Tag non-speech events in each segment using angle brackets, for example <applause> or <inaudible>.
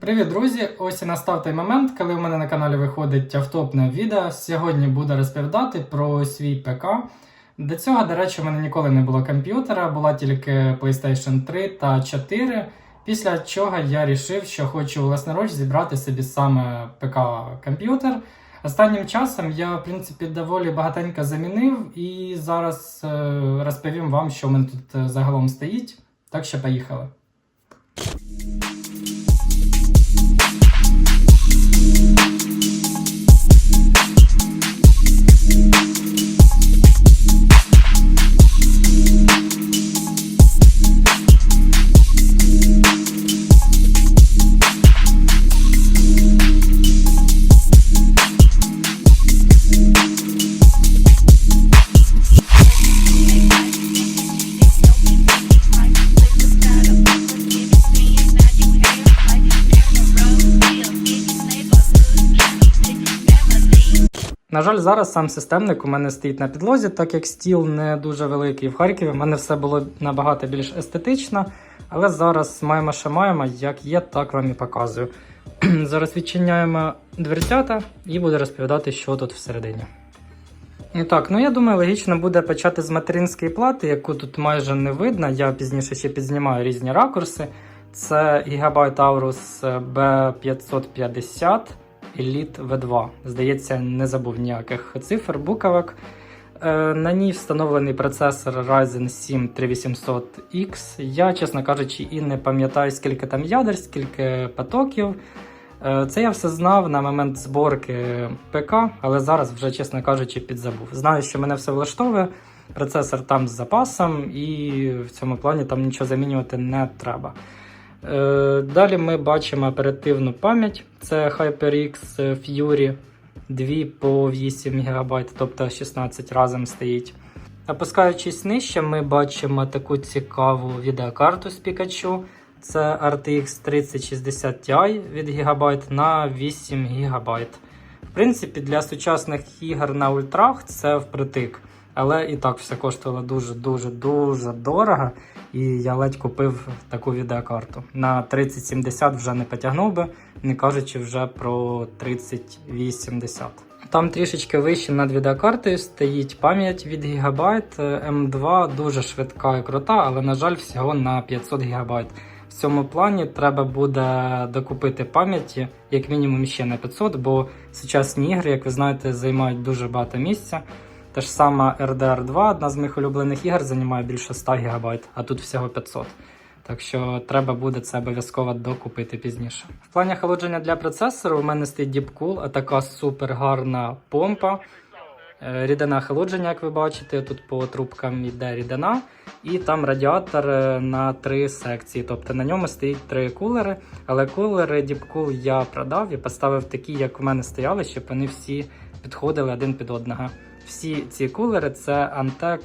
Привіт, друзі! Ось і настав той момент, коли у мене на каналі виходить автопне відео. Сьогодні буду розповідати про свій ПК. До цього, до речі, у мене ніколи не було комп'ютера, була тільки PlayStation 3 та 4. Після чого я вирішив, що хочу власноруч зібрати собі саме ПК-комп'ютер. Останнім часом я, в принципі, доволі багатенько замінив і зараз е, розповім вам, що в мене тут е, загалом стоїть. Так що поїхали. На жаль, зараз сам системник у мене стоїть на підлозі, так як стіл не дуже великий. В Харкові в мене все було набагато більш естетично, але зараз маємо, що маємо, як є, так вам і показую. <clears throat> зараз відчиняємо дверцята і буду розповідати, що тут всередині. І так, ну я думаю, логічно буде почати з материнської плати, яку тут майже не видно. Я пізніше ще підзнімаю різні ракурси. Це Gigabyte Aorus B550 Elite V2. Здається, не забув ніяких цифр, буквок. Е, На ній встановлений процесор Ryzen 7 3800X. Я, чесно кажучи, і не пам'ятаю, скільки там ядер, скільки потоків. Е, Це я все знав на момент зборки ПК, але зараз вже, чесно кажучи, підзабув. Знаю, що мене все влаштовує. Процесор там з запасом, і в цьому плані там нічого замінювати не треба. Е, Далі ми бачимо оперативну пам'ять. Це HyperX Fury 2 по 8 ГБ, тобто 16 разом стоїть. Опускаючись нижче, ми бачимо таку цікаву відеокарту з Pikachu. Це RTX 3060 Ti від Gigabyte на 8 ГБ. В принципі, для сучасних ігор на ультрах це впритик. Але і так все коштувало дуже-дуже дуже дорого. І я ледь купив таку відеокарту. На 3070 вже не потягнув би, не кажучи вже про 3080. Там трішечки вище над відеокартою стоїть пам'ять від Gigabyte M2, дуже швидка і крута, але, на жаль, всього на 500 ГБ. В цьому плані треба буде докупити пам'яті, як мінімум ще на 500, бо сучасні ігри, як ви знаєте, займають дуже багато місця. Те ж саме RDR 2, одна з моїх улюблених ігор, займає більше 100 ГБ, а тут всього 500. Так що треба буде це обов'язково докупити пізніше. В плані охолодження для процесору у мене стоїть Deepcool, а така супер гарна помпа. Е, Рідина охолодження, як ви бачите, тут по трубкам йде рідина, і там радіатор е, на три секції. Тобто на ньому стоїть три кулери. Але кулери Deepcool я продав і поставив такі, як у мене стояли, щоб вони всі підходили один під одного. Всі ці кулери це Antec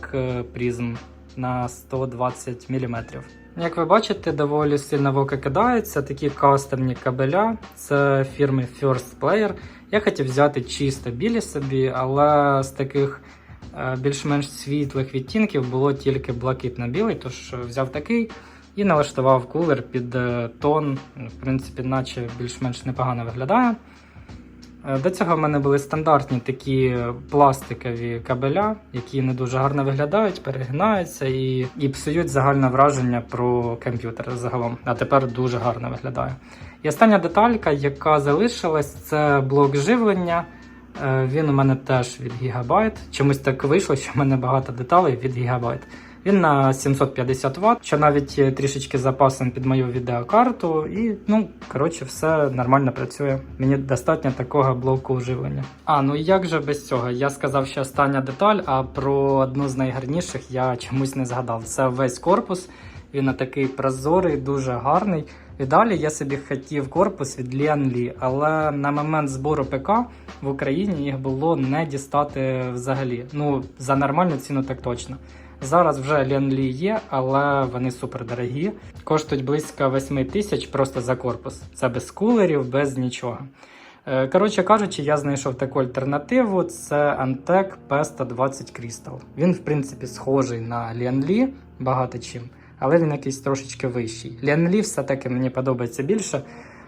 Prism на 120 мм. Як ви бачите, доволі сильно в око кидаються такі кастомні кабеля. Це фірми First Player. Я хотів взяти чисто білі собі, але з таких е, більш-менш світлих відтінків було тільки блакитно-білий, тож взяв такий і налаштував кулер під е, тон. В принципі, наче більш-менш непогано виглядає. Е, До цього в мене були стандартні такі пластикові кабеля, які не дуже гарно виглядають, перегинаються і, і псують загальне враження про комп'ютер загалом. А тепер дуже гарно виглядає. І остання деталька, яка залишилась, це блок живлення. Е, Він у мене теж від Gigabyte. Чомусь так вийшло, що в мене багато деталей від Gigabyte. Він на 750 Вт, що навіть е, трішечки запасен під мою відеокарту. І, ну, коротше, все нормально працює. Мені достатньо такого блоку живлення. А, ну як же без цього? Я сказав, що остання деталь, а про одну з найгарніших я чомусь не згадав. Це весь корпус. Він такий прозорий, дуже гарний. І далі я собі хотів корпус від Lian але на момент збору ПК в Україні їх було не дістати взагалі. Ну, за нормальну ціну так точно. Зараз вже Lian є, але вони супер дорогі. Коштують близько 8 тисяч просто за корпус. Це без кулерів, без нічого. Е, Коротше кажучи, я знайшов таку альтернативу. Це Antec P120 Crystal. Він, в принципі, схожий на Lian багато чим, але він якийсь трошечки вищий. Lian все-таки мені подобається більше.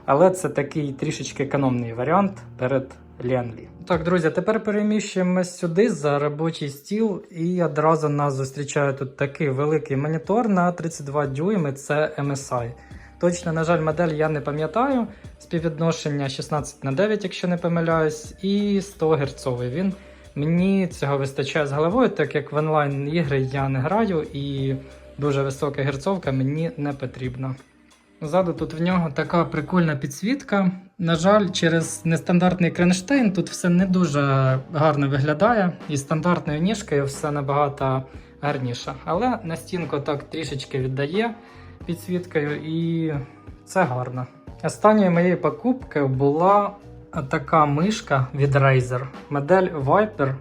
але це такий трішечки економний варіант перед Ленлі. Так, друзі, тепер переміщуємось сюди за робочий стіл, і одразу нас зустрічає тут такий великий монітор на 32 дюйми. Це MSI. Точно, на жаль, модель я не пам'ятаю. Співвідношення 16 на 9, якщо не помиляюсь, і 100 Гц він. Мені цього вистачає з головою, так як в онлайн ігри я не граю і дуже висока герцовка мені не потрібна. Ззаду тут в нього така прикольна підсвітка. На жаль, через нестандартний кронштейн тут все не дуже гарно виглядає, і стандартною ніжкою все набагато гарніше. Але на стінку так трішечки віддає підсвіткою, і це гарно. Останньою моєю покупкою була така мишка від Razer. Модель Viper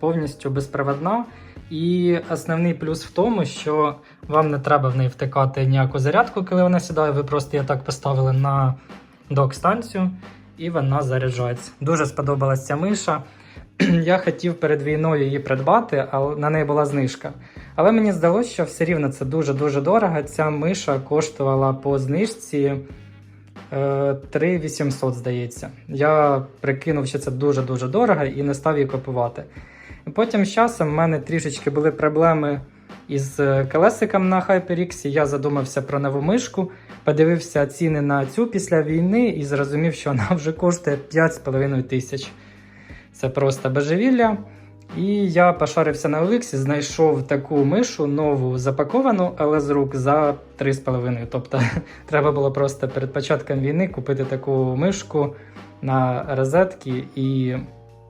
повністю безпроводна. І основний плюс в тому, що вам не треба в неї втикати ніяку зарядку, коли вона сідає. Ви просто її так поставили на док-станцію і вона заряджається. Дуже сподобалась ця миша. <clears throat> Я хотів перед війною її придбати, але на неї була знижка. Але мені здалося, що все рівно це дуже-дуже дорого. Ця миша коштувала по знижці е, 3800, здається. Я прикинув, що це дуже-дуже дорого і не став її купувати. І Потім з часом в мене трішечки були проблеми із е, колесиком на HyperX. Я задумався про нову мишку, подивився ціни на цю після війни і зрозумів, що вона вже коштує 5,5 тисяч. Це просто божевілля. І я пошарився на OLX, знайшов таку мишу нову запаковану, але з рук за 3,5. Тобто <laughs> треба було просто перед початком війни купити таку мишку на розетки і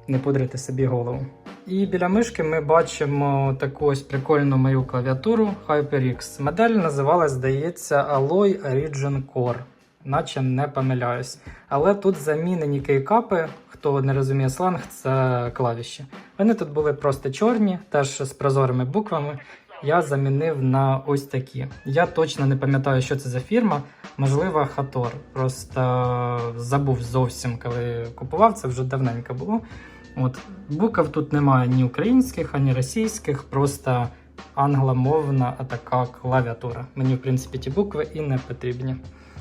не пудрити собі голову. І біля мишки ми бачимо таку ось прикольну мою клавіатуру HyperX. Модель називалась, здається, Alloy Origin Core, наче не помиляюсь. Але тут замінені кейкапи, хто не розуміє сленг, це клавіші. Вони тут були просто чорні, теж з прозорими буквами. Я замінив на ось такі. Я точно не пам'ятаю, що це за фірма. Можливо, Хатор. Просто забув зовсім, коли купував, це вже давненько було. От букв тут немає ні українських, ані російських, просто англомовна така клавіатура. Мені, в принципі, ті букви і не потрібні.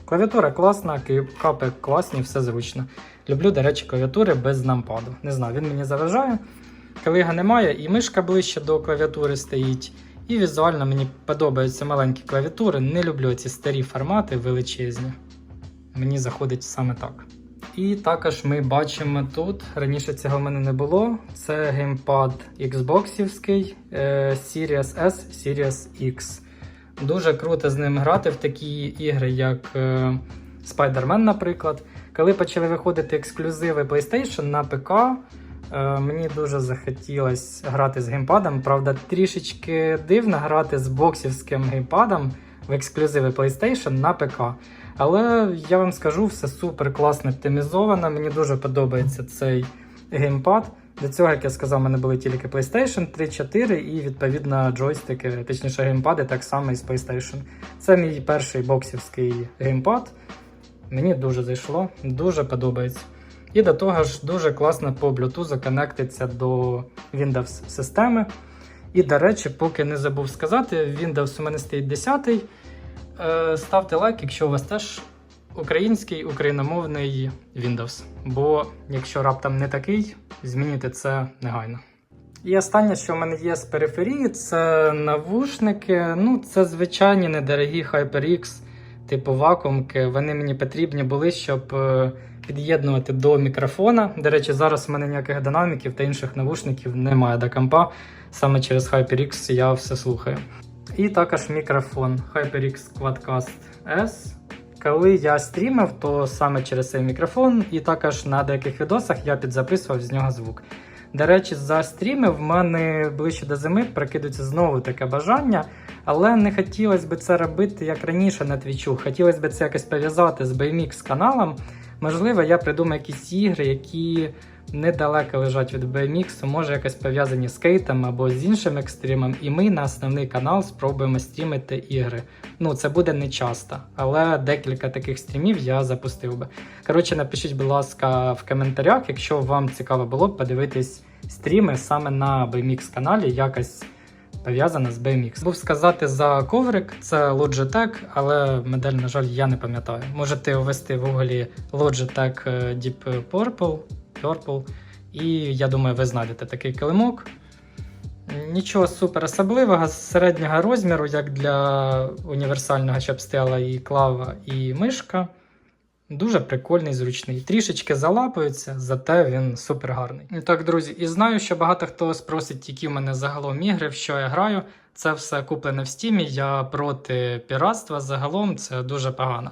Клавіатура класна, капи класні, все зручно. Люблю, до речі, клавіатури без нампаду. Не знаю, він мені заважає. Коли немає, і мишка ближче до клавіатури стоїть. І візуально мені подобаються маленькі клавіатури. Не люблю ці старі формати величезні. Мені заходить саме так. І також ми бачимо тут, раніше цього в мене не було. Це геймпад Xboxівський е, Series S, Series X. Дуже круто з ним грати в такі ігри, як е, Spider-Man, наприклад. Коли почали виходити ексклюзиви PlayStation на ПК, е, мені дуже захотілося грати з геймпадом. Правда, трішечки дивно грати з боксівським геймпадом ексклюзиви PlayStation на ПК. Але я вам скажу, все супер класно оптимізовано. Мені дуже подобається цей геймпад. До цього, як я сказав, у мене були тільки PlayStation 3, 4 і відповідно джойстики, точніше геймпади, так само і з PlayStation. Це мій перший боксівський геймпад. Мені дуже зайшло, дуже подобається. І до того ж, дуже класно по Bluetooth конектиться до Windows системи. І, до речі, поки не забув сказати, Windows у мене стоїть 10 Е, ставте лайк, якщо у вас теж український україномовний Windows. Бо якщо раптом не такий, змінюйте це негайно. І останнє, що в мене є з периферії, це навушники. Ну, це звичайні недорогі HyperX, типу вакуумки. Вони мені потрібні були, щоб е, під'єднувати до мікрофона. До речі, зараз в мене ніяких динаміків та інших навушників немає до компа. Саме через HyperX я все слухаю. І також мікрофон HyperX Quadcast S. Коли я стрімив, то саме через цей мікрофон, і також на деяких відосах я підзаписував з нього звук. До речі, за стріми в мене ближче до зими прикидується знову таке бажання, але не хотілося б це робити як раніше на твічу. Хотілося б це якось пов'язати з BMX каналом. Можливо, я придумаю якісь ігри, які недалеко лежать від BMX, може якось пов'язані з кейтом або з іншим екстримом, і ми на основний канал спробуємо стрімити ігри. Ну, це буде не часто, але декілька таких стрімів я запустив би. Коротше, напишіть, будь ласка, в коментарях, якщо вам цікаво було б подивитись стріми саме на BMX каналі, якось пов'язана з BMX. Був сказати за коврик, це Logitech, але модель, на жаль, я не пам'ятаю. Можете ввести в гуглі Logitech е, Deep Purple, Purple, і я думаю, ви знайдете такий килимок. Нічого супер особливого, середнього розміру, як для універсального, стояла і клава, і мишка. Дуже прикольний, зручний. Трішечки залапується, зате він супер гарний. Так, друзі, і знаю, що багато хто спросить, які в мене загалом ігри, в що я граю. Це все куплене в стімі. Я проти піратства загалом це дуже погано.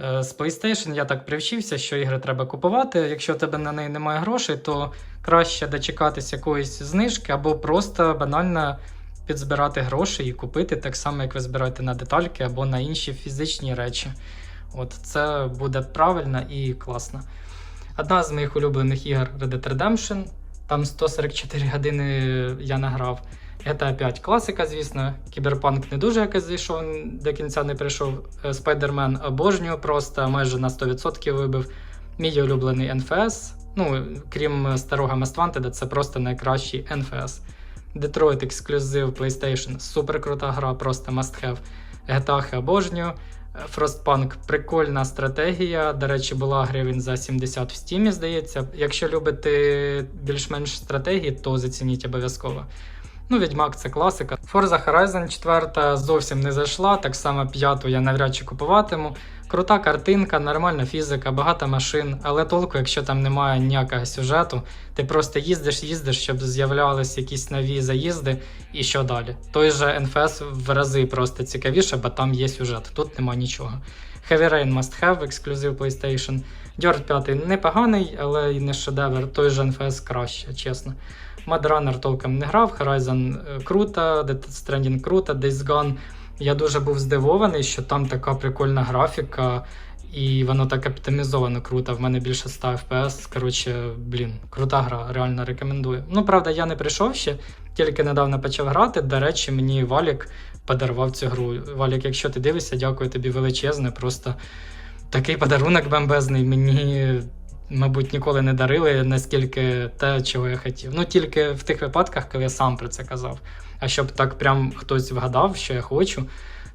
Е, З PlayStation я так привчився, що ігри треба купувати. Якщо у тебе на неї немає грошей, то краще дочекатись якоїсь знижки або просто банально підзбирати гроші і купити так само, як ви збираєте на детальки або на інші фізичні речі. От це буде правильно і класно. Одна з моїх улюблених ігор Red Dead Redemption. Там 144 години я награв. GTA 5 класика, звісно. Кіберпанк не дуже якось зайшов, до кінця не прийшов. Е, Spider-Man обожнюю просто, майже на 100% вибив. Мій улюблений NFS. Ну, крім старого Wanted, це просто найкращий NFS. Detroit ексклюзив PlayStation, супер крута гра, просто must have. GTA обожнюю. Frostpunk прикольна стратегія. До речі, була гривень за 70 в стімі, здається. Якщо любите більш-менш стратегії, то зацініть обов'язково. Ну, Відьмак це класика. Forza Horizon 4 зовсім не зайшла, так само п'яту я навряд чи купуватиму. Крута картинка, нормальна фізика, багато машин, але толку, якщо там немає ніякого сюжету, ти просто їздиш, їздиш, щоб з'являлись якісь нові заїзди, і що далі. Той же NFS в рази просто цікавіше, бо там є сюжет, тут нема нічого. Heavy Rain Must Have, ексклюзив PlayStation. Dirt 5 непоганий, але і не шедевр. Той же NFS краще, чесно. Mad Runner толком не грав, Horizon е, круто, Death Stranding круто, Days Gone. Я дуже був здивований, що там така прикольна графіка, і воно так оптимізовано круто. В мене більше 100 FPS. Коротше, блін, крута гра, реально рекомендую. Ну, правда, я не прийшов ще, тільки недавно почав грати. До речі, мені Валік подарував цю гру. Валік, якщо ти дивишся, дякую тобі величезне. Просто такий подарунок бомбезний. Мені, мабуть, ніколи не дарили, наскільки те, чого я хотів. Ну, тільки в тих випадках, коли я сам про це казав. А щоб так прям хтось вгадав, що я хочу,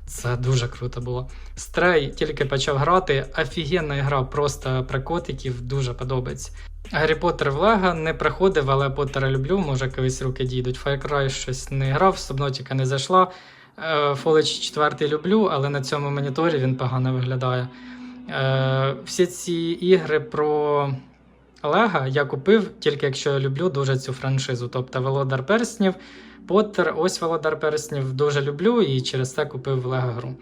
це дуже круто було. Стрей тільки почав грати. Офігенна гра просто про котиків, дуже подобається. Гаррі Поттер в Лего не проходив, але Поттера люблю, може колись руки дійдуть. Far Cry щось не грав, Субнотіка не зайшла. Е, Fallout 4 люблю, але на цьому моніторі він погано виглядає. Е, Всі ці ігри про Лего я купив, тільки якщо я люблю дуже цю франшизу. Тобто Володар Перснів, Поттер, ось Володар Перснів дуже люблю і через це купив Лего гру.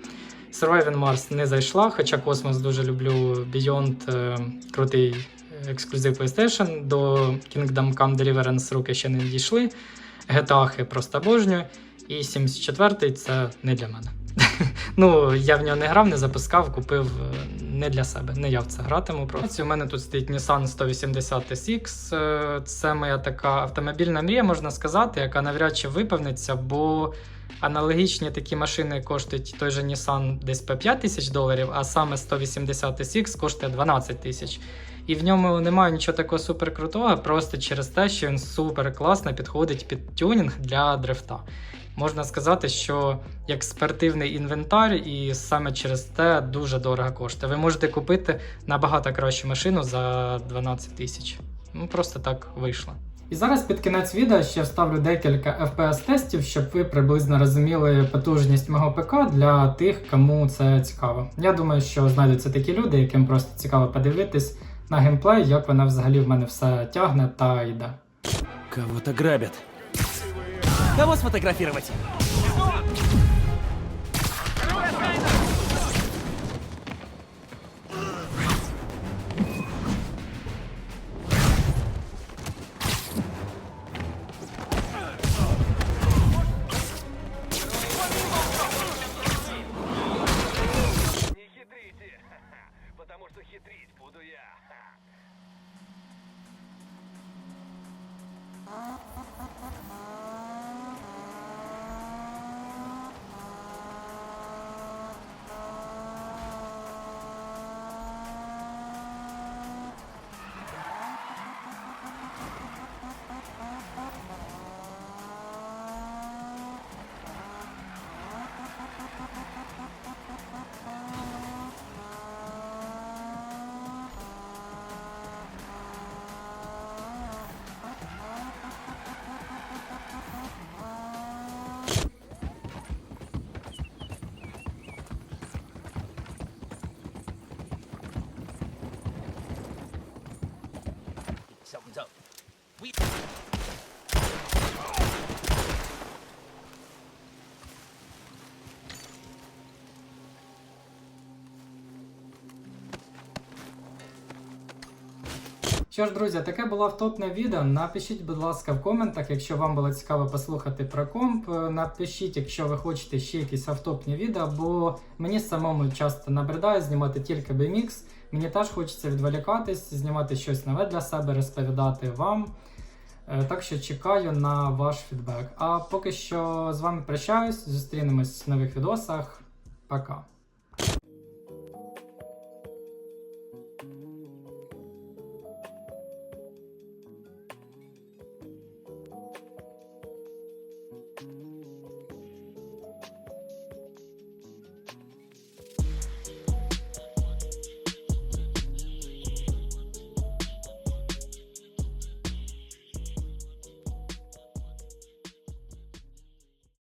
Surviving Mars не зайшла, хоча космос дуже люблю. Beyond е, крутий ексклюзив PlayStation. До Kingdom Come Deliverance руки ще не дійшли. GTA просто обожнюю. І 74 це не для мене. <laughs> ну, я в нього не грав, не запускав, купив е, не для себе. Не я в це гратиму. Просто у мене тут стоїть Nissan 180 SX. Це моя така автомобільна мрія, можна сказати, яка навряд чи виповниться, бо аналогічні такі машини коштують той же Nissan десь по 5 тисяч доларів, а саме 180 SX коштує 12 тисяч. І в ньому немає нічого такого супер крутого, просто через те, що він супер класно підходить під тюнінг для дрифта. Можна сказати, що як спортивний інвентар, і саме через те дуже дорого коштує. Ви можете купити набагато кращу машину за 12 тисяч. Ну просто так вийшло. І зараз під кінець відео ще вставлю декілька FPS-тестів, щоб ви приблизно розуміли потужність мого ПК для тих, кому це цікаво. Я думаю, що знайдуться такі люди, яким просто цікаво подивитись на геймплей, як вона взагалі в мене все тягне та йде. Кого-то грабят. Кого сфотографировать? Що ж, друзі, таке було втопне відео. Напишіть, будь ласка, в коментах, якщо вам було цікаво послухати про комп. Е, Напишіть, якщо ви хочете ще якісь автопні відео, бо мені самому часто набридає знімати тільки BMX. Мені теж хочеться відволікатись, знімати щось нове для себе, розповідати вам. Е, Так що чекаю на ваш фідбек. А поки що з вами прощаюсь, зустрінемось в нових відосах. Пока.